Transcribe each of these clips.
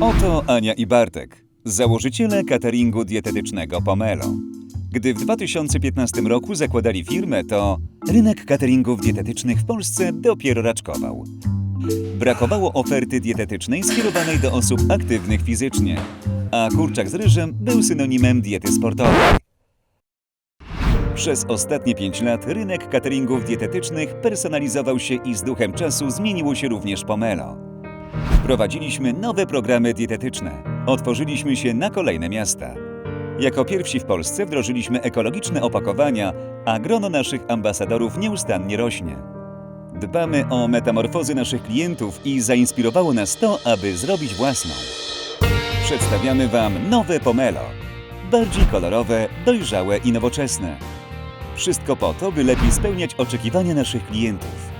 Oto Ania i Bartek, założyciele cateringu dietetycznego Pomelo. Gdy w 2015 roku zakładali firmę, to rynek cateringów dietetycznych w Polsce dopiero raczkował. Brakowało oferty dietetycznej skierowanej do osób aktywnych fizycznie, a kurczak z ryżem był synonimem diety sportowej. Przez ostatnie 5 lat rynek cateringów dietetycznych personalizował się i z duchem czasu zmieniło się również Pomelo. Wprowadziliśmy nowe programy dietetyczne. Otworzyliśmy się na kolejne miasta. Jako pierwsi w Polsce wdrożyliśmy ekologiczne opakowania, a grono naszych ambasadorów nieustannie rośnie. Dbamy o metamorfozy naszych klientów i zainspirowało nas to, aby zrobić własną. Przedstawiamy Wam nowe Pomelo. Bardziej kolorowe, dojrzałe i nowoczesne. Wszystko po to, by lepiej spełniać oczekiwania naszych klientów.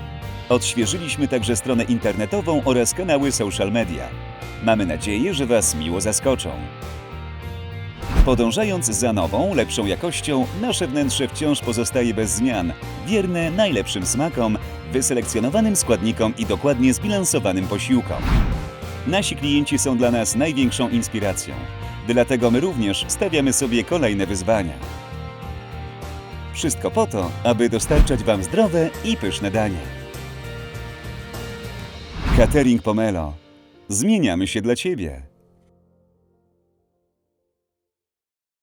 Odświeżyliśmy także stronę internetową oraz kanały social media. Mamy nadzieję, że Was miło zaskoczą. Podążając za nową, lepszą jakością, nasze wnętrze wciąż pozostaje bez zmian, wierne najlepszym smakom, wyselekcjonowanym składnikom i dokładnie zbilansowanym posiłkom. Nasi klienci są dla nas największą inspiracją, dlatego my również stawiamy sobie kolejne wyzwania. Wszystko po to, aby dostarczać Wam zdrowe i pyszne danie. Catering Pomelo. Zmieniamy się dla Ciebie.